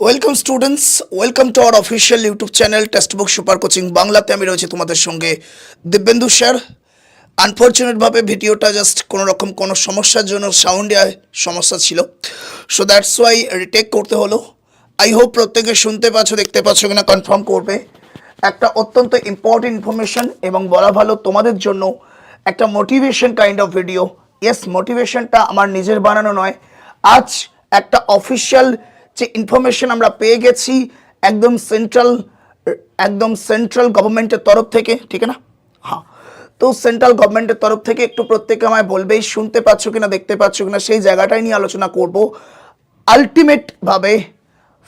Welcome students welcome to our official YouTube channel text book super coaching বাংলাতে আমি রয়েছি তোমাদের সঙ্গে দিব্যেন্দু স্যার। আনফর্চুনেটভাবে ভিডিওটা জাস্ট কোনো রকম কোনো সমস্যার জন্য সাউন্ডে সমস্যা ছিল। সো দ্যাটস ওয়াই রিটেক করতে হলো। আই হোপ প্রত্যেকে শুনতে পাচ্ছ, দেখতে পাচ্ছ কিনা কনফার্ম করবে। একটা অত্যন্ত ইম্পর্টেন্ট ইনফরমেশন এবং বলা ভালো তোমাদের জন্য একটা motivation kind of video yes মোটিভেশনটা আমার নিজের বানানো নয়। আজ একটা অফিসিয়াল যে ইনফরমেশন আমরা পেয়ে গেছি একদম সেন্ট্রাল একদম সেন্ট্রাল গভর্নমেন্টের তরফ থেকে, ঠিক না? হ্যাঁ। তো সেন্ট্রাল গভর্নমেন্টের তরফ থেকে একটু প্রত্যেকে আমায় বলবেই শুনতে পাচ্ছ কিনা, দেখতে পাচ্ছ কিনা, সেই জায়গাটাই নিয়ে আলোচনা করব। আলটিমেটভাবে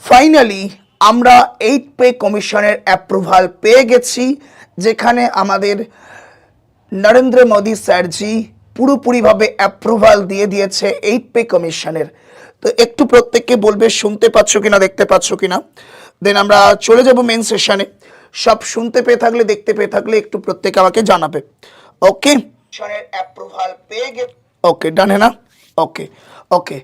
ফাইনালি আমরা এইট পে কমিশনের অ্যাপ্রুভাল পেয়ে গেছি, যেখানে আমাদের নরেন্দ্র মোদী স্যারজি পুরোপুরিভাবে অ্যাপ্রুভাল দিয়ে দিয়েছে এইট পে কমিশনের তো একটু প্রত্যেককে বলবে শুনতে পাচ্ছ কিনা দেখতে পাচ্ছ কিনা? দেন আমরা চলে যাব মেন সেশনে সব শুনতে পেয়ে থাকলে দেখতে পেয়ে থাকলে একটু প্রত্যেকে আমাকে জানাবে। ওকে অ্যাপ্রুভাল পেয়ে গে ওকে ডান না ওকে ওকে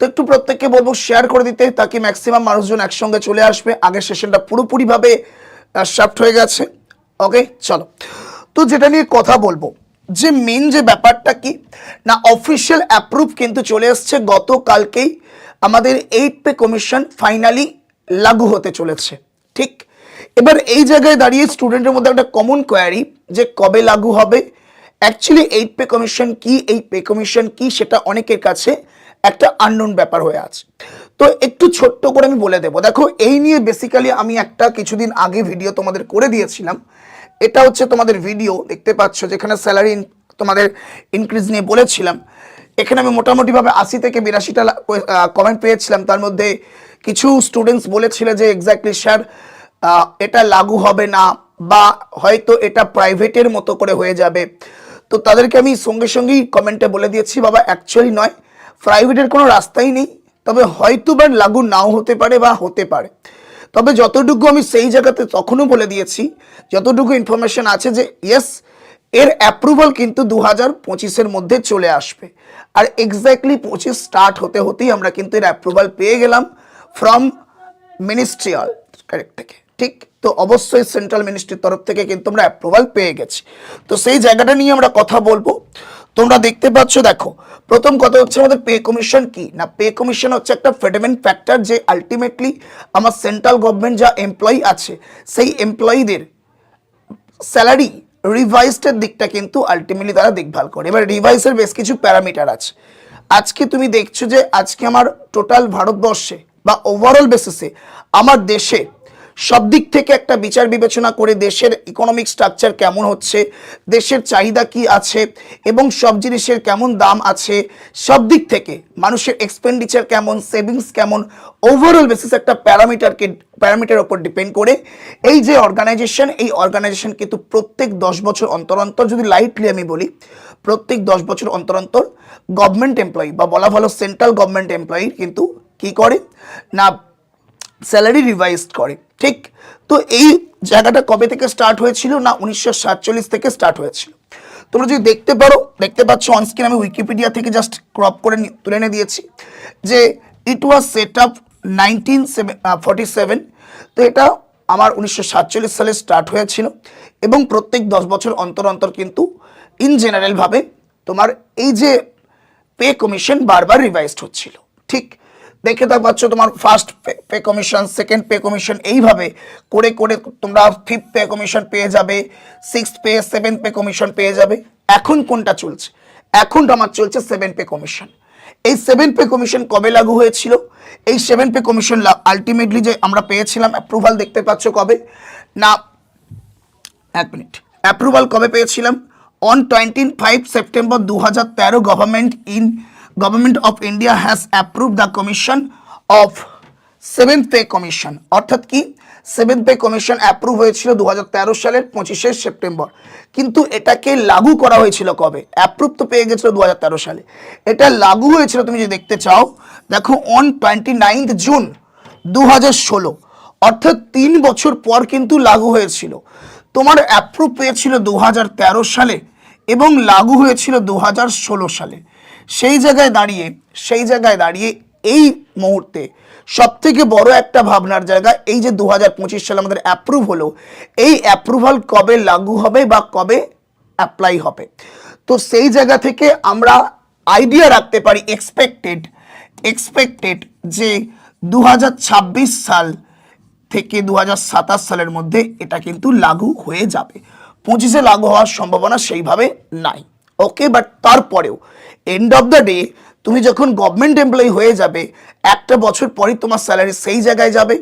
তো একটু প্রত্যেককে বলব শেয়ার করে দিতে তাকে ম্যাক্সিমাম মানুষজন একসঙ্গে চলে আসবে। আগের সেশনটা পুরোপুরিভাবে শাফট হয়ে গেছে। ওকে চলো। তো যেটা নিয়ে কথা বলব যে মেন যে ব্যাপারটা কি? না অফিসিয়াল অ্যাপ্রুভ কিন্তু চলে এসছে। গতকালকেই আমাদের এইট পে কমিশন ফাইনালি লাগু হতে চলেছে। ঠিক? এবার এই জায়গায় দাঁড়িয়ে স্টুডেন্টের মধ্যে একটা কমন কোয়ারি যে কবে লাগু হবে। অ্যাকচুয়ালি এইট পে কমিশন কি, এই পে কমিশন কি সেটা অনেকের কাছে একটা আননোন ব্যাপার হয়ে আছে। তো একটু ছোট্ট করে আমি বলে দেবো। দেখো, এই নিয়ে বেসিক্যালি আমি একটা কিছুদিন আগে ভিডিও তোমাদের করে দিয়েছিলাম। এটা হচ্ছে তোমাদের ভিডিও দেখতে পাচ্ছ, যেখানে স্যালারি তোমাদের ইনক্রিজ নিয়ে বলেছিলাম। এখানে আমি মোটামুটিভাবে আশি থেকে বিরাশিটা কমেন্ট পেয়েছিলাম। তার মধ্যে কিছু স্টুডেন্টস বলেছিল যে এক্স্যাক্টলি স্যার এটা লাগু হবে না বা হয়তো এটা প্রাইভেটের মতো করে হয়ে যাবে। তো তাদেরকে আমি সঙ্গে সঙ্গেই কমেন্টে বলে দিয়েছি, বাবা অ্যাকচুয়ালি নয়। প্রাইভেটের কোনো রাস্তাই নেই। তবে হয়তো বা লাগু নাও হতে পারে বা হতে পারে। তবে যতটুকু আমি সেই জায়গাতে তখনও বলে দিয়েছি, যতটুকু ইনফরমেশন আছে যে ইয়েস এর অ্যাপ্রুভাল কিন্তু দু হাজার পঁচিশের মধ্যে চলে আসবে। আর এক্স্যাক্টলি পঁচিশ স্টার্ট হতে হতেই আমরা কিন্তু এর অ্যাপ্রুভাল পেয়ে গেলাম ফ্রম মিনিস্ট্রিয়াল কারেক্ট থেকে। ঠিক? তো অবশ্যই সেন্ট্রাল মিনিস্ট্রির তরফ থেকে কিন্তু আমরা অ্যাপ্রুভাল পেয়ে গেছি। তো সেই জায়গাটা নিয়ে আমরা কথা বলব। তোমরা দেখতে পাচ্ছ, দেখো, প্রথম কথা হচ্ছে আমাদের পে কমিশন কি? না পে কমিশন হচ্ছে একটা ফেডামেন্ট ফ্যাক্টর যে আলটিমেটলি আমার সেন্ট্রাল গভর্নমেন্ট যা এমপ্লয়ি আছে, সেই এমপ্লয়ীদের স্যালারি রিভাইসডের দিকটা কিন্তু আলটিমেটলি তারা দেখভাল করে। এবার রিভাইসের বেশ কিছু প্যারামিটার আছে। আজকে তুমি দেখছ যে, আজকে আমার টোটাল ভারতবর্ষে বা ওভারঅল বেসিসে আমার দেশে সব দিক থেকে একটা বিচার বিবেচনা করে দেশের ইকোনমিক স্ট্রাকচার কেমন হচ্ছে, দেশের চাহিদা কি আছে এবং সব জিনিসের কেমন দাম আছে, সব দিক থেকে মানুষের এক্সপেন্ডিচার কেমন সেভিংস কেমন ওভারঅল বেসিস একটা প্যারামিটারকে প্যারামিটার ওপর ডিপেন্ড করে। এই যে অর্গানাইজেশন এই অর্গানাইজেশন কিন্তু প্রত্যেক দশ বছর অন্তর অন্তর, যদি লাইটলি আমি বলি, প্রত্যেক দশ বছর অন্তর অন্তর গভর্নমেন্ট এমপ্লয়ি বা বলা ভালো সেন্ট্রাল গভর্নমেন্ট এমপ্লয়ি কিন্তু কি করে? না স্যালারি রিভাইজড করে, ঠিক? তো এই জায়গাটা কবে থেকে স্টার্ট হয়েছিল না উনিশশো সাতচল্লিশ থেকে স্টার্ট হয়েছিল? তোমরা যদি দেখতে পারো, দেখতে পাচ্ছ অনস্ক্রিন আমি উইকিপিডিয়া থেকে জাস্ট ক্রপ করে তুলে এনে দিয়েছি যে it was set up nineteen তো এটা আমার উনিশশো সাতচল্লিশ সালে স্টার্ট হয়েছিল এবং প্রত্যেক দশ বছর অন্তর অন্তর কিন্তু ইন জেনারেলভাবে তোমার এই যে পে কমিশন বারবার রিভাইজড হচ্ছিল, ঠিক? দেখে তা পাচ্ছ তোমার first pay commission second pay commission এইভাবে করে করে তোমরা ফিফথ পে কমিশন পেয়ে যাবে six pay seven pay commission পেয়ে যাবে। এখন কোনটা চলছে? এখন আমার চলছে সেভেন পে কমিশন এই সেভেন পে কমিশন কবে লাগু হয়েছিল? এই সেভেন পে কমিশন আলটিমেটলি যে আমরা পেয়েছিলাম অ্যাপ্রুভাল দেখতে পাচ্ছ কবে? না, এক মিনিট। অ্যাপ্রুভাল কবে পেয়েছিলাম? অন টোয়েন্টি ফাইভ সেপ্টেম্বর দু তেরো government in government of India has approve the commission of seventh pay commission অর্থাৎ কি? সেভেন্থ পে কমিশন অ্যাপ্রুভ হয়েছিল দু হাজার তেরো সালের পঁচিশে সেপ্টেম্বর। কিন্তু এটাকে লাগু করা হয়েছিল কবে? অ্যাপ্রুভ তো পেয়ে গেছিল দু সালে। এটা লাগু হয়েছিল, তুমি যদি দেখতে চাও, দেখো অন টোয়েন্টি নাইনথ জুন দু হাজার ষোলো। অর্থাৎ তিন বছর পর কিন্তু লাগু হয়েছিল। তোমার অ্যাপ্রুভ পেয়েছিল দু হাজার তেরো সালে এবং লাগু হয়েছিল দু হাজার ষোলো সালে। সেই জায়গায় দাঁড়িয়ে, সেই জায়গায় দাঁড়িয়ে এই মুহূর্তে সব থেকে বড় একটা ভাবনার জায়গা এই যে দু হাজার পঁচিশ সালে আমাদের অ্যাপ্রুভ হলো, এই অ্যাপ্রুভাল কবে লাগু হবে বা কবে অ্যাপ্লাই হবে? তো সেই জায়গা থেকে আমরা আইডিয়া রাখতে পারি এক্সপেক্টেড এক্সপেক্টেড যে দু হাজার ছাব্বিশ সাল থেকে দু হাজার সাতাশ সালের মধ্যে এটা কিন্তু লাগু হয়ে যাবে। পঁচিশে লাগু হওয়ার সম্ভাবনা সেইভাবে নাই। ওকে বাট তারপরেও এন্ড অফ দ্য ডে তুমি যখন গভর্নমেন্ট এমপ্লয়ি হয়ে যাবে একটা বছর পরই তোমার স্যালারি সেই জায়গায় যাবে।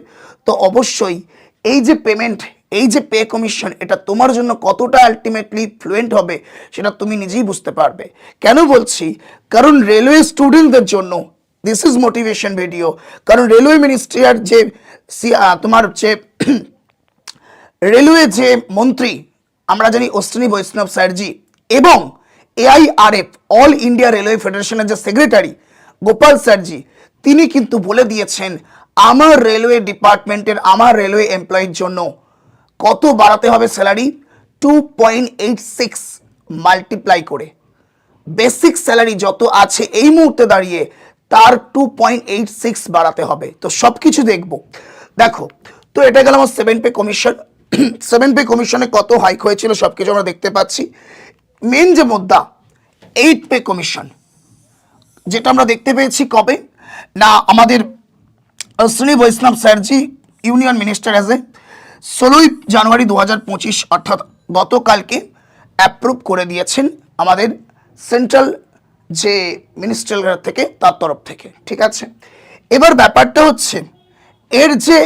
তো অবশ্যই এই যে পেমেন্ট এই যে পে কমিশন এটা তোমার জন্য কতটা আলটিমেটলি ফ্লুয়েন্ট হবে সেটা তুমি নিজেই বুঝতে পারবে। কেন বলছি? কারণ রেলওয়ে স্টুডেন্টদের জন্য দিস ইজ মোটিভেশন ভিডিও কারণ রেলওয়ে মিনিস্ট্রিয়ার যে সি- আহ, তোমার হচ্ছে রেলওয়ে যে মন্ত্রী আমরা জানি অশ্বিনী বৈষ্ণব স্যারজি এবং এআইআরএফ অল ইন্ডিয়া রেলওয়ে ফেডারেশনের যে সেক্রেটারি গোপাল স্যারজি তিনি কিন্তু বলে দিয়েছেন, আমার রেলওয়ে ডিপার্টমেন্টের আমার রেলওয়ে এমপ্লয়ির জন্য কত বাড়াতে হবে salary two point eight six multiply করে। বেসিক স্যালারি যত আছে এই মুহূর্তে দাঁড়িয়ে তার টু পয়েন্ট এইট সিক্স বাড়াতে হবে। তো সব কিছু দেখব। দেখো, তো এটা গেল আমার seven pay commission seven pay কমিশনে কত হাইক হয়েছিল সব কিছু আমরা দেখতে পাচ্ছি। মেন যে মুদ্রা এইট পে কমিশন যেটা আমরা দেখতে পেয়েছি কবে? না, আমাদের অশ্বিনী বৈষ্ণব স্যারজি, ইউনিয়ন মিনিস্টার অ্যাজ এ ষোলোই জানুয়ারি দু হাজার পঁচিশ, অর্থাৎ গতকালকে অ্যাপ্রুভ করে দিয়েছেন আমাদের সেন্ট্রাল যে মিনিস্ট্রিয়াল থেকে, তার তরফ থেকে, ঠিক আছে? এবার ব্যাপারটা হচ্ছে, এর যে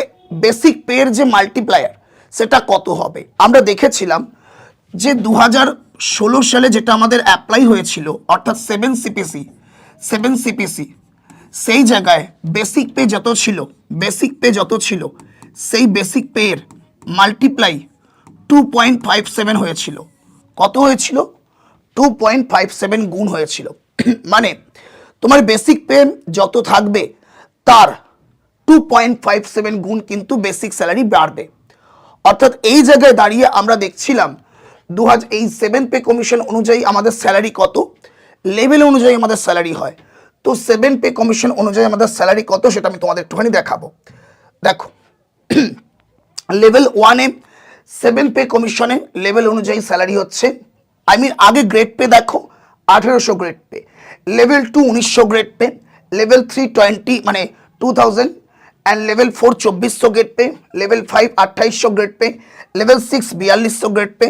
বেসিক পের যে মাল্টিপ্লায়ার সেটা কত হবে? আমরা দেখেছিলাম যে দু হাজার ষোলো সালে যেটা আমাদের অ্যাপ্লাই হয়েছিল, অর্থাৎ সেভেন সিপিসি সেভেন সিপিসি সেই জায়গায় বেসিক পে যত ছিল বেসিক পে যত ছিল, সেই বেসিক পের multiply two point five seven হয়েছিল। কত হয়েছিল? টু পয়েন্ট ফাইভ সেভেন গুণ হয়েছিল। মানে তোমার বেসিক পে যত থাকবে, তার টু পয়েন্ট ফাইভ সেভেন গুণ কিন্তু বেসিক স্যালারি বাড়বে। অর্থাৎ এই জায়গায় দাঁড়িয়ে আমরা দেখছিলাম দু হাজার এই সেভেন পে কমিশন অনুযায়ী আমাদের স্যালারি কত? লেভেল অনুযায়ী আমাদের স্যালারি হয়। তো সেভেন পে কমিশন অনুযায়ী আমাদের স্যালারি কত সেটা আমি তোমাদের একটুখানি দেখাবো। দেখো লেভেল ওয়ানে সেভেন পে কমিশনে লেভেল অনুযায়ী স্যালারি হচ্ছে আই মিন আগে গ্রেড পে দেখো, আঠেরোশো গ্রেড পে লেভেল টু উনিশশো grade pay level three twenty মানে two thousand and level four চব্বিশশো গ্রেড পে লেভেল ফাইভ আঠাইশশো গ্রেড পে লেভেল সিক্স বিয়াল্লিশশো গ্রেড পে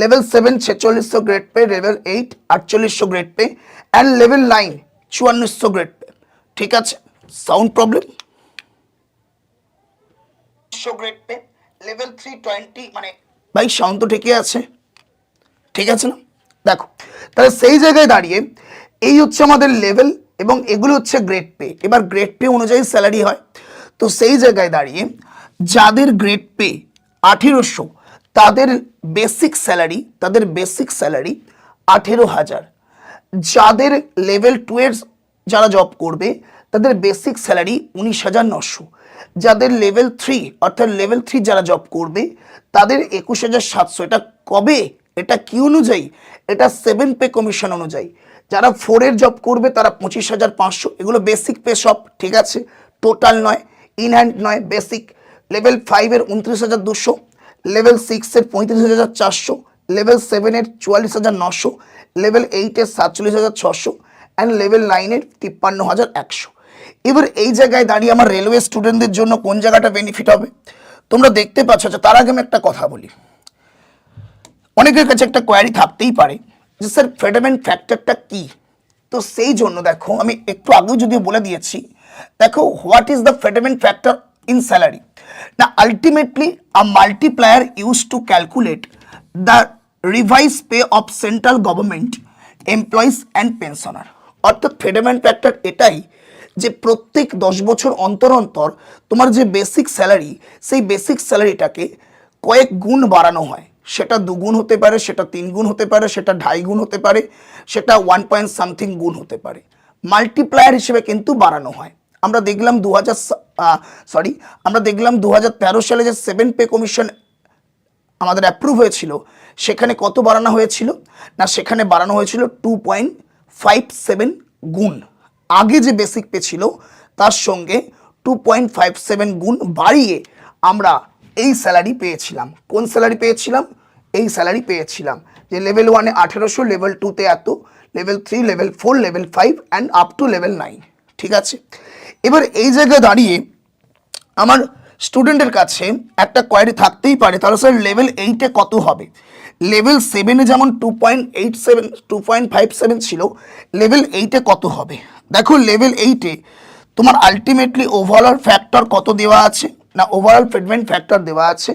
লেভেল সেভেন ছেচল্লিশশো গ্রেড পে লেভেল এইট আটচল্লিশশো grade pay and level nine চুয়ান্নশো grade pay ঠিক আছে? Sound problem show grade pay level three twenty মানে ভাই sound তো ঠিকই আছে। ঠিক আছে না? দেখো, তাহলে সেই জায়গায় দাঁড়িয়ে এই হচ্ছে আমাদের লেভেল এবং এগুলো হচ্ছে গ্রেড পে এবার গ্রেড পে অনুযায়ী স্যালারি হয়। তো সেই জায়গায় দাঁড়িয়ে যাদের গ্রেড পে আঠেরোশো, তাদের বেসিক স্যালারি তাদের বেসিক স্যালারি আঠেরো হাজার। যাদের লেভেল টু এর যারা জব করবে, তাদের বেসিক স্যালারি উনিশ হাজার নশো। যাদের লেভেল থ্রি অর্থাৎ লেভেল থ্রি যারা জব করবে, তাদের একুশ হাজার সাতশো। এটা কবে? এটা কি অনুযায়ী? এটা সেভেন পে কমিশন অনুযায়ী। যারা ফোরের জব করবে, তারা পঁচিশ হাজার পাঁচশো। এগুলো বেসিক পে সব, ঠিক আছে? টোটাল নয়। ইন হ্যান্ড নয়, বেসিক। লেভেল ফাইভের উনত্রিশ হাজার দুশো, লেভেল সিক্সের পঁয়ত্রিশ হাজার চারশো, লেভেল সেভেনের চুয়াল্লিশ হাজার নশো, লেভেল এইটের সাতচল্লিশ হাজার ছশো অ্যান্ড লেভেল নাইনের তিপ্পান্ন হাজার একশো। এবার এই জায়গায় দাঁড়িয়ে আমার রেলওয়ে স্টুডেন্টদের জন্য কোন জায়গাটা বেনিফিট হবে? তোমরা দেখতে পাচ্ছ আচ্ছা তার আগে আমি একটা কথা বলি। অনেকের কাছে একটা কোয়ারি থাকতেই পারে যে, স্যার ফেডামেন্ট ফ্যাক্টরটা কি? তো সেই জন্য দেখো, আমি একটু আগেও যদিও বলে দিয়েছি দেখো what is the fitment factor in salary না ultimately a multiplier use to calculate the revise pay of central government employees and pensioner অর্থাৎ ফেডামেন্ট ফ্যাক্টর এটাই যে প্রত্যেক দশ বছর অন্তর অন্তর তোমার যে বেসিক স্যালারি সেই বেসিক স্যালারিটাকে কয়েক গুণ বাড়ানো হয়। সেটা দুগুণ হতে পারে, সেটা তিন গুণ হতে পারে, সেটা ঢাই গুণ হতে পারে, সেটা ওয়ান পয়েন্ট সামথিং গুণ হতে পারে। মাল্টিপ্লায়ার হিসেবে কিন্তু বাড়ানো হয়। আমরা দেখলাম দু হাজার সরি আমরা দেখলাম দু হাজার তেরো সালে যে সেভেন পে কমিশন আমাদের অ্যাপ্রুভ হয়েছিল, সেখানে কত বাড়ানো হয়েছিল? না, সেখানে বাড়ানো হয়েছিল টু পয়েন্ট ফাইভ সেভেন গুণ। আগে যে বেসিক পে ছিল, তার সঙ্গে টু পয়েন্ট ফাইভ সেভেন গুণ বাড়িয়ে আমরা এই স্যালারি পেয়েছিলাম। কোন স্যালারি পেয়েছিলাম? এই স্যালারি পেয়েছিলাম যে লেভেল ওয়ানে আঠেরোশো লেভেল টুতে এত level three level four level five and up to level nine ঠিক আছে? এবার এই জায়গায় দাঁড়িয়ে আমার স্টুডেন্টের কাছে একটা কোয়ারি থাকতেই পারে। তাহলে স্যার লেভেল এইটে কত হবে? লেভেল সেভেনে যেমন two point eight seven two point five seven ছিল লেভেল এইটে কত হবে? দেখো লেভেল এইটে তোমার আলটিমেটলি ওভারঅল ফ্যাক্টর কত দেওয়া আছে? না ওভারঅল ফিটমেন্ট ফ্যাক্টর দেওয়া আছে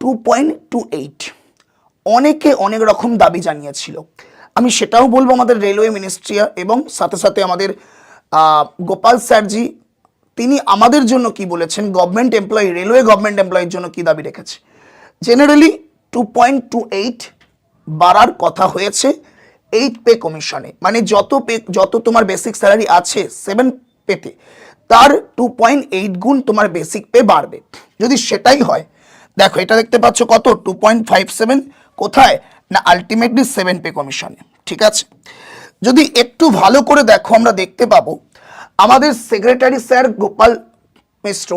টু পয়েন্ট টু এইট অনেকে অনেক রকম দাবি জানিয়েছিল। আমি সেটাও বলব আমাদের রেলওয়ে মিনিস্ট্রি এবং সাথে সাথে আমাদের গোপাল স্যারজি, তিনি আমাদের জন্য কি বলেছেন? গভর্নমেন্ট এমপ্লয়ি রেলওয়ে গভর্নমেন্ট এমপ্লয়ির জন্য কি দাবি রেখেছে? Generally two point two eight বাড়ার কথা হয়েছে এইট পে কমিশনে মানে যত পে, যত তোমার বেসিক স্যালারি আছে সেভেন পেতে তার টু পয়েন্ট এইট গুণ তোমার বেসিক পে বাড়বে। যদি সেটাই হয়, দেখো, এটা দেখতে পাচ্ছ কত? টু পয়েন্ট ফাইভ সেভেন কোথায়? না আলটিমেটলি সেভেন পে কমিশনে ঠিক আছে? যদি একটু ভালো করে দেখো, আমরা দেখতে পাবো, আমাদের সেক্রেটারি স্যার গোপাল মিশ্র,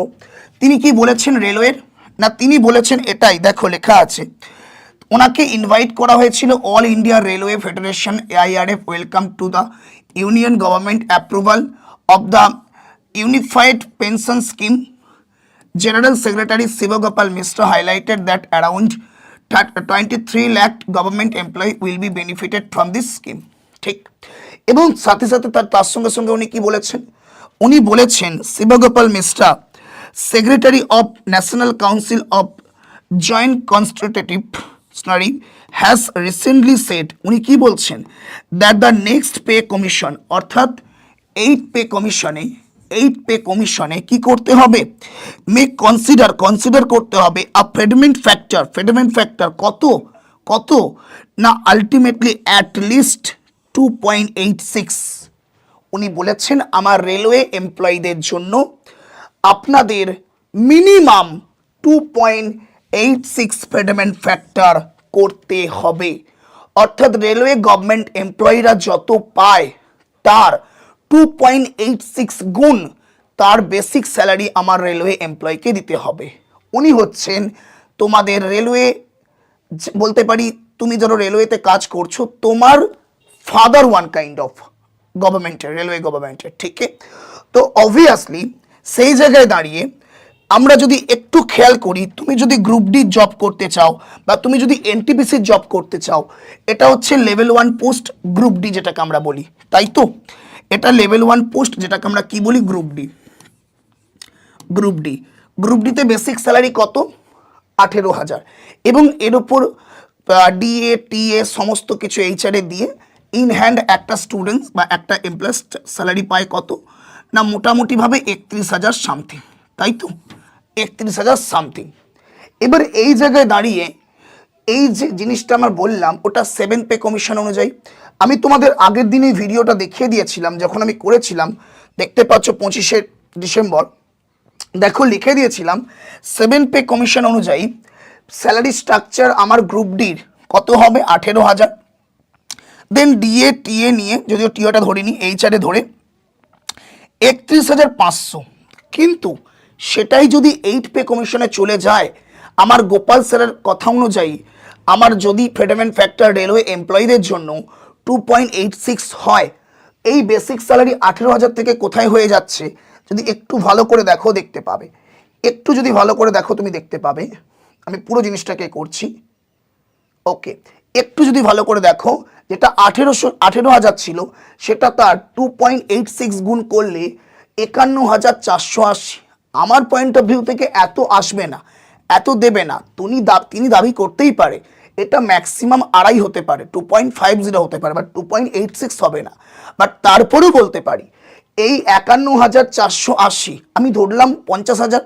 তিনি কি বলেছেন রেলওয়ের না, তিনি বলেছেন এটাই, দেখো, লেখা আছে। ওনাকে ইনভাইট করা হয়েছিল all India railway federation AIRF welcome to the union government approval of the unified pension scheme General Secretary Sivagopal Mishra highlighted that around 23 lakh government employee will be benefited from this scheme. ঠিক। এবং সাথে সাথে তার তার সঙ্গে সঙ্গে উনি কি বলেছেন? উনি বলেছেন, Shivgopal Mishra secretary of national council of joint constitutive sorry has recently said উনি কি বলছেন? That the next pay commission অর্থাৎ এইট পে কমিশনে এইট পে কমিশনে কি করতে হবে? মে কনসিডার কনসিডার করতে হবে আ ফেডমেন্ট ফ্যাক্টর ফেডমেন্ট ফ্যাক্টর কত? কত? না ultimately at least two point eight six উনি বলেছেন, আমার রেলওয়ে এমপ্লয়ীদের জন্য আপনাদের minimum two point eight six factor করতে হবে। অর্থাৎ রেলওয়ে গভর্নমেন্ট এমপ্লয়িরা যত পায়, তার টু পয়েন্ট এইট সিক্স গুণ তার বেসিক স্যালারি আমার রেলওয়ে এমপ্লয়িকে দিতে হবে। উনি হচ্ছেন, তোমাদের রেলওয়ে বলতে পারি, তুমি ধরো রেলওয়েতে কাজ করছ, তোমার ফাদার ওয়ান কাইন্ড অফ গভর্নমেন্টের রেলওয়ে গভর্নমেন্টের ঠিক? তো অবভিয়াসলি সেই জায়গায় দাঁড়িয়ে আমরা যদি একটু খেয়াল করি, তুমি যদি গ্রুপ ডি জব করতে চাও বা তুমি যদি এনটিপিসির জব করতে চাও, এটা হচ্ছে level one post group D যেটাকে আমরা বলি, তাই তো? এটা লেভেল ওয়ান পোস্ট যেটাকে আমরা কি বলি? Group D group D group ডিতে বেসিক স্যালারি কত? আঠেরো হাজার। এবং এর ওপর ডিএ টিএ সমস্ত কিছু এইচআরএ দিয়ে ইন হ্যান্ড একটা স্টুডেন্টস বা একটা এমপ্লয়েস স্যালারি পায় কত? না, মোটামুটিভাবে একত্রিশ হাজার সামথিং তাই তো? একত্রিশ হাজার সামথিং এবার এই জায়গায় দাঁড়িয়ে এই যে জিনিসটা আমার বললাম, ওটা সেভেন পে কমিশন অনুযায়ী। আমি তোমাদের আগের দিনে ভিডিওটা দেখিয়ে দিয়েছিলাম, যখন আমি করেছিলাম, দেখতে পাচ্ছ পঁচিশে ডিসেম্বর। দেখো, লিখে দিয়েছিলাম সেভেন পে কমিশন অনুযায়ী স্যালারি স্ট্রাকচার আমার গ্রুপ ডির কত হবে? আঠেরো হাজার। দেন ডিএ টিএ নিয়ে, যদিও টিওটা ধরিনি এইচআরে ধরে, একত্রিশ হাজার পাঁচশো। কিন্তু সেটাই যদি এইট পে কমিশনে চলে যায়, আমার গোপাল স্যারের কথা অনুযায়ী, আমার যদি ফেডারেল ফ্যাক্টর রেলওয়ে এমপ্লয়ীদের জন্য টু পয়েন্ট এইট সিক্স হয়, এই বেসিক স্যালারি আঠেরো হাজার থেকে কোথায় হয়ে যাচ্ছে? যদি একটু ভালো করে দেখো, দেখতে পাবে। একটু যদি ভালো করে দেখো, তুমি দেখতে পাবে। আমি পুরো জিনিসটাকে করছি। ওকে একটু যদি ভালো করে দেখো যেটা আঠেরোশো, আঠেরো হাজার ছিল, সেটা তার টু পয়েন্ট এইট সিক্স গুণ করলে একান্ন হাজার চারশো আশি। আমার পয়েন্ট অফ ভিউ থেকে এত আসবে না, এত দেবে না। তিনি তিনি দাবি করতেই পারে। এটা ম্যাক্সিমাম আড়াই হতে পারে টু পয়েন্ট ফাইভ জিরো হতে পারে but two point eight six হবে না। বাট তারপরেও বলতে পারি, এই একান্ন হাজার চারশো আশি, আমি ধরলাম পঞ্চাশ হাজার।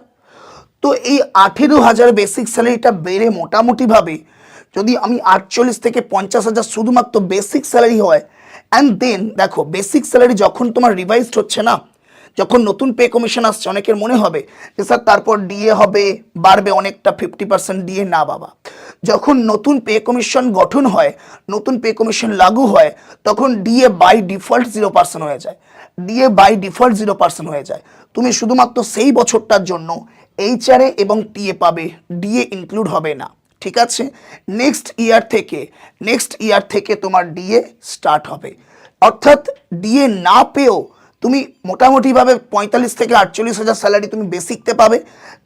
তো এই আঠেরো হাজার বেসিক স্যালারিটা বেড়ে মোটামুটিভাবে যদি আমি আটচল্লিশ থেকে পঞ্চাশ হাজার শুধুমাত্র বেসিক স্যালারি হয় অ্যান্ড দেন দেখো বেসিক স্যালারি যখন তোমার রিভাইজড হচ্ছে না, যখন নতুন পে কমিশন আসছে, অনেকের মনে হবে যে স্যার তারপর ডিএ হবে, বাড়বে অনেকটা ফিফটি পার্সেন্ট ডিএ না বাবা। যখন নতুন পে কমিশন গঠন হয়, নতুন পে কমিশন লাগু হয়, তখন DA by default zero percent হয়ে যায়। DA by default zero percent হয়ে যায়। তুমি শুধুমাত্র সেই বছরটার জন্য এইচআরএ এবং টিএ পাবে ডিএ ইনক্লুড হবে না। ঠিক আছে? নেক্সট ইয়ার থেকে নেক্সট ইয়ার থেকে তোমার ডিএ স্টার্ট হবে। অর্থাৎ ডিএ না পেয়েও তুমি মোটামুটিভাবে পঁয়তাল্লিশ থেকে আটচল্লিশ হাজার স্যালারি তুমি বেসিকতে পাবে।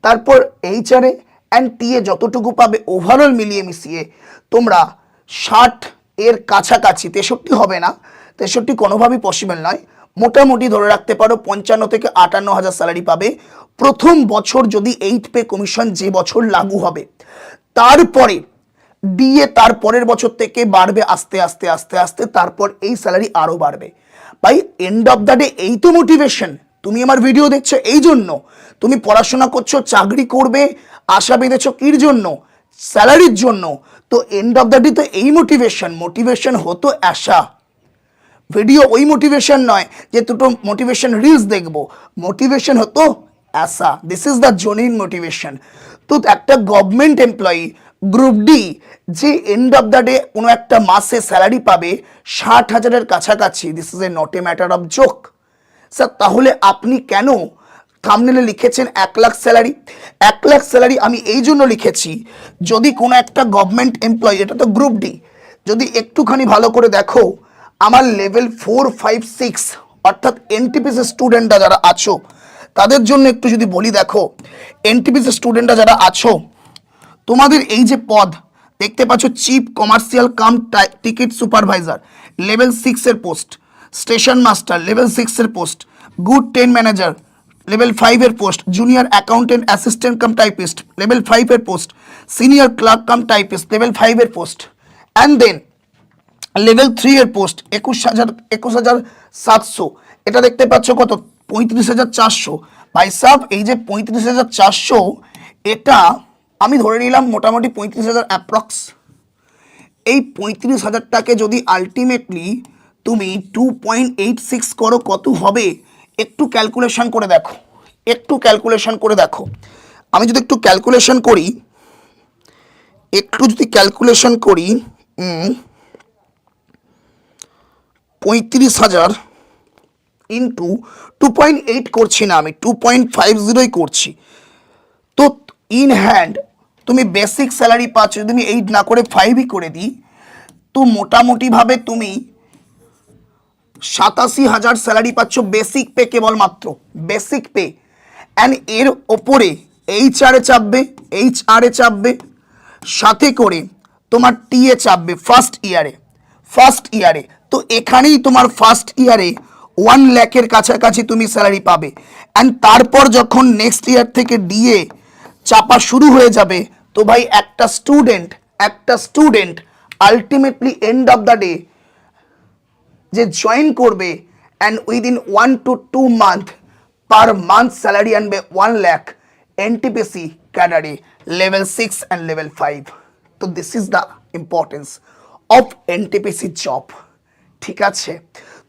তারপর এইচআরএ অ্যান্ড টিএ যতটুকু পাবে ওভারঅল মিলিয়ে মিশিয়ে তোমরা ষাট এর কাছাকাছি, তেষট্টি হবে না, তেষট্টি কোনোভাবেই পসিবল নয়। মোটামুটি ধরে রাখতে পারো, পঞ্চান্ন থেকে আটান্ন হাজার স্যালারি পাবে। প্রথম বছর যদি এইট পে কমিশন যে বছর লাগু হবে তারপরে ডিএ তার পরের বছর থেকে বাড়বে আস্তে আস্তে আস্তে আস্তে, তারপর এই স্যালারি আরও বাড়বে। ভাই এন্ড অফ দ্য ডে এই তো মোটিভেশন তুমি আমার ভিডিও দেখছ এই জন্য। তুমি পড়াশোনা করছ, চাকরি করবে, আশা বেঁধেছো কির জন্য? স্যালারির জন্য। তো এন্ড অফ দ্য ডে তো এই মোটিভেশন মোটিভেশন হতো আশা। ভিডিও ওই মোটিভেশন নয় যে দুটো মোটিভেশন রিলস দেখব। মোটিভেশন হতো আশা। This is the genuine motivation তো একটা গভর্নমেন্ট এমপ্লয়ি গ্রুপ ডি যে এন্ড অফ দ্য ডে কোনো একটা মাসে স্যালারি পাবে ষাট হাজারের কাছাকাছি। This is a not a matter of joke sir তাহলে আপনি কেন থামনেলে লিখেছেন এক লাখ স্যালারি এক লাখ স্যালারি আমি এই জন্য লিখেছি, যদি কোনো একটা গভর্নমেন্ট এমপ্লয়ি এটা তো গ্রুপ ডি যদি একটুখানি ভালো করে দেখো, আমার লেভেল ফোর ফাইভ সিক্স অর্থাৎ এনটিপিসি স্টুডেন্টরা যারা আছো তাদের জন্য একটু যদি বলি দেখো এনটিপিসি স্টুডেন্টরা যারা আছো, তোমাদের এই যে পদ, দেখতে পাচ্ছ chief commercial cum ticket supervisor level সিক্সের পোস্ট স্টেশন মাস্টার লেভেল সিক্সের post goods train manager level ফাইভের post junior accountant assistant cum typist level ফাইভের post senior clerk cum typist level ফাইভের post and then level three এর post একুশ হাজার একুশ হাজার সাতশো। এটা দেখতে পাচ্ছ কত? পঁয়ত্রিশ হাজার চারশো। ভাই এই যে পঁয়ত্রিশ হাজার চারশো, এটা আমি ধরে নিলাম মোটামুটি পঁয়ত্রিশ হাজার অ্যাপ্রক্স এই পঁয়ত্রিশ হাজারটাকে যদি আলটিমেটলি তুমি টু পয়েন্ট এইট সিক্স করো, কত হবে? একটু ক্যালকুলেশন করে দেখো। একটু ক্যালকুলেশন করে দেখো। আমি যদি একটু ক্যালকুলেশন করি, একটু যদি ক্যালকুলেশন করি পঁয়ত্রিশ হাজার ইন্টু টু পয়েন্ট এইট করছি না আমি টু পয়েন্ট ফাইভ জিরোই করছি। তো ইন হ্যান্ড তুমি বেসিক স্যালারি পাচ্ছ, যদি আমি এইট না করে ফাইভই করে দিই, তো মোটামুটিভাবে তুমি সাতাশি হাজার স্যালারি পাচ্ছ বেসিক পে কেবলমাত্র বেসিক পে অ্যান্ড এর ওপরে এইচ আরে চাপবে এইচ আরে চাপবে, সাথে করে তোমার টিএ চাপবে ফার্স্ট ইয়ারে ফার্স্ট ইয়ারে তো এখানেই তোমার ফার্স্ট ইয়ারে ওয়ান ল্যাকের কাছাকাছি তুমি স্যালারি পাবে। অ্যান্ড তারপর যখন নেক্সট ইয়ার থেকে ডিএ চাপা শুরু হয়ে যাবে, তো ভাই একটা স্টুডেন্ট একটা student ultimately end of the day যে জয়েন করবে and within one two two month per month salary আনবে one lakh NTPC ক্যাডারে level six and level five তো this is the importance of NTPC job ঠিক আছে?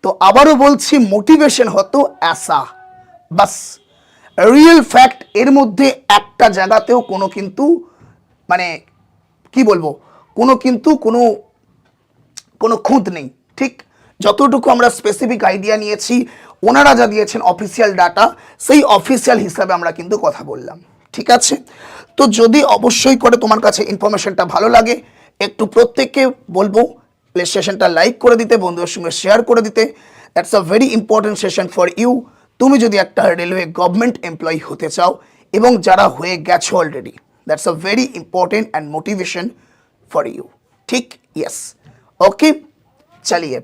তো আবারও বলছি মোটিভেশন হতো অ্যাসা বাস রিয়েল ফ্যাক্ট এর মধ্যে একটা জায়গাতেও কোনো কিন্তু মানে কি বলব, কোনো কিন্তু কোনো কোনো খুঁত নেই। ঠিক যতটুকু আমরা স্পেসিফিক আইডিয়া নিয়েছি, ওনারা যা দিয়েছেন অফিসিয়াল ডাটা সেই অফিসিয়াল হিসাবে আমরা কিন্তু কথা বললাম। ঠিক আছে? তো যদি অবশ্যই করে তোমার কাছে ইনফরমেশনটা ভালো লাগে, একটু প্রত্যেককে বলব প্লে সেশনটা লাইক করে দিতে, বন্ধুদের সঙ্গে শেয়ার করে দিতে। That's a very important session for you তুমি যদি একটা রেলওয়ে গভর্নমেন্ট এমপ্লয়ি হতে চাও এবং যারা হয়ে গেছো already that's a very important and motivation for you ঠিক? ইয়েস ওকে চালিয়ে।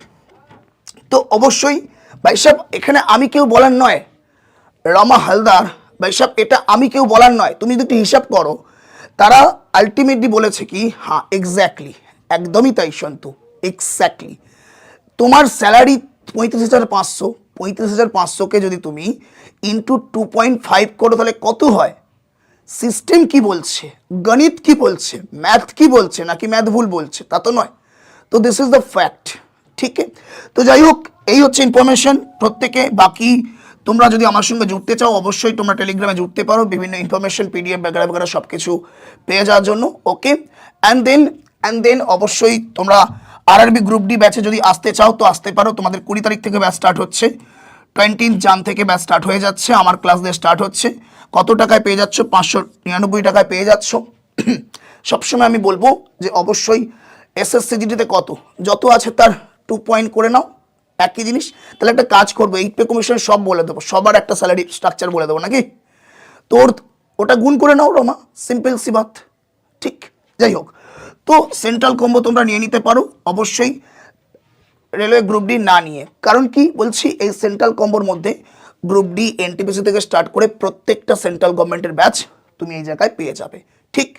তো অবশ্যই, ভাই সাহেব, এখানে আমি কেউ বলার নয়। রমা হালদার, ভাই সাহেব, এটা আমি কেউ বলার নয়। তুমি যদি একটু হিসাব করো, তারা আলটিমেটলি বলেছে কি হ্যাঁ এক্স্যাক্টলি একদমই তাই, সন্তু। এক্স্যাক্টলি তোমার স্যালারি পঁয়ত্রিশ হাজার পাঁচশো, পঁয়ত্রিশ হাজার পাঁচশোকে যদি তুমি ইন্টু টু পয়েন্ট ফাইভ করো, তাহলে কত হয়? সিস্টেম কি বলছে? গণিত কি বলছে? ম্যাথ কি বলছে? নাকি ম্যাথ ভুল বলছে? তা তো নয়। তো দিস ইজ দ্য ফ্যাক্ট ঠিক? তো যাই হোক, এই হচ্ছে ইনফরমেশন প্রত্যেকে, বাকি তোমরা যদি আমার সঙ্গে জুড়তে চাও, অবশ্যই তোমরা টেলিগ্রামে জুড়তে পারো। বিভিন্ন ইনফরমেশন পিডিএফ বেগারা বেগারা সব কিছু পেয়ে যাওয়ার জন্য okay and then and then অবশ্যই তোমরা আরআরবি গ্রুপ ডি ব্যাচে যদি আসতে চাও, তো আসতে পারো। তোমাদের কুড়ি তারিখ থেকে ব্যাচ স্টার্ট হচ্ছে। টোয়েন্টিন জান থেকে ব্যাচ স্টার্ট হয়ে যাচ্ছে। আমার ক্লাস দিয়ে স্টার্ট হচ্ছে। কত টাকায় পেয়ে যাচ্ছ? পাঁচশো নিরানব্বই টাকায় পেয়ে যাচ্ছ। সবসময় আমি বলব যে অবশ্যই এসএসসিজিডিতে কত? যত আছে তার টু পয়েন্ট করে নাও। একই জিনিস। তাহলে একটা কাজ করব। এইট পে কমিশন সব বলে দেবো। সবার একটা স্যালারি স্ট্রাকচার বলে দেবো নাকি? তোর ওটা গুণ করে নাও, রমা। সিম্পল সিবাত ঠিক? যাই হোক। তো সেন্ট্রাল কম্বো তোমরা নিয়ে নিতে পারো, অবশ্যই রেলওয়ে গ্রুপ ডি না নিয়ে। কারণ কি বলছি, এই সেন্ট্রাল কম্বোর মধ্যে গ্রুপ ডি এনটিপিসি থেকে স্টার্ট করে প্রত্যেকটা সেন্ট্রাল গভর্নমেন্টের ব্যাচ তুমি এই জায়গায় পেয়ে যাবে। ঠিক,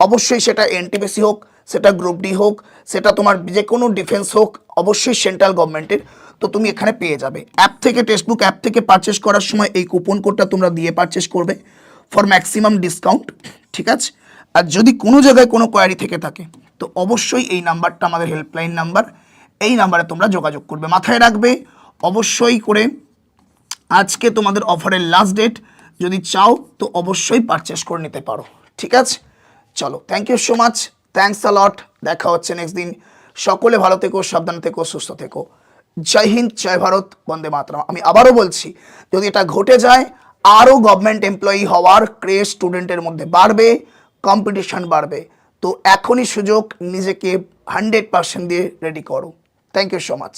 অবশ্যই সেটা এনটিপিসি হোক, সেটা গ্রুপ ডি হোক, সেটা তোমার যে কোনো ডিফেন্স হোক, অবশ্যই সেন্ট্রাল গভর্নমেন্টের তো তুমি এখানে পেয়ে যাবে। অ্যাপ থেকে টেক্সটবুক অ্যাপ থেকে পারচেস করার সময় এই কুপন কোডটা তোমরা দিয়ে পারচেস করবে ফর ম্যাক্সিমাম ডিসকাউন্ট ঠিক আছে? আর যদি কোনো জায়গায় কোনো কোয়ারি থেকে থাকে, তো অবশ্যই এই নাম্বারটা আমাদের হেল্পলাইন নাম্বার। এই নাম্বারে তোমরা যোগাযোগ করবে, মাথায় রাখবে। অবশ্যই করে আজকে তোমাদের অফারের লাস্ট ডেট যদি চাও, তো অবশ্যই পারচেস করে নিতে পারো। ঠিক আছে? চলো thank you so much thanks lot দেখা হচ্ছে নেক্সট দিন। সকলে ভালো থেকো, সাবধান থেকো, সুস্থ থেকো। জয় হিন্দ, জয় ভারত, বন্দে মাতরম। আমি আবারও বলছি, যদি এটা ঘটে যায়, আরও গভর্নমেন্ট এমপ্লয়ি হওয়ার ক্রেজ স্টুডেন্টের মধ্যে বাড়বে। কম্পিটিশন বাড়বে। তো এখনই সুযোগ, নিজেকে হান্ড্রেড পার্সেন্ট দিয়ে রেডি করো। Thank you so much